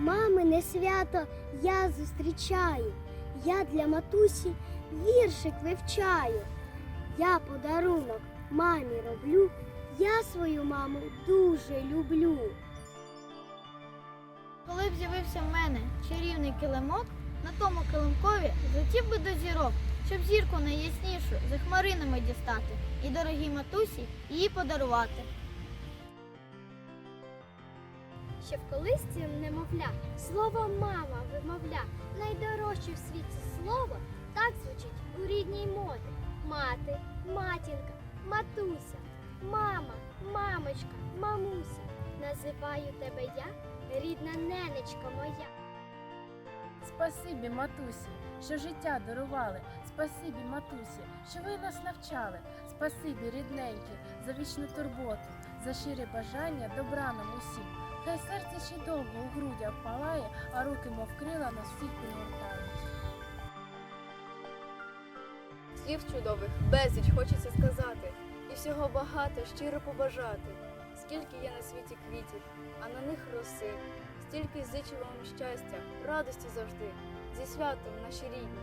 Мамине свято я зустрічаю. Я для матусі віршик вивчаю. Я подарунок мамі роблю. Я свою маму дуже люблю. Коли б з'явився в мене чарівний килимок, на тому килимкові злетів би до зірок, щоб зірку найяснішу за хмаринами дістати і дорогій матусі її подарувати. Ще в колисці немовля, слово мама вимовля. Найдорожче в світі слово так звучить у рідній мові. Мати, матінка, матуся, мама, мамочка, мамуся. Називаю тебе я, рідна ненечка моя. Спасибі, матусі, що життя дарували. Спасибі, матусі, що ви нас навчали. Спасибі, рідненькі, за вічну турботу, за щире бажання добра нам усім. Хай серце ще довго у грудях палає, а руки, мов крила, нас всіх пригортають. Слів чудових безліч хочеться сказати, і всього багато щиро побажати. Скільки є на світі квітів, а на них роси, стільки зичу вам щастя, радості завжди, зі святом наші рідні,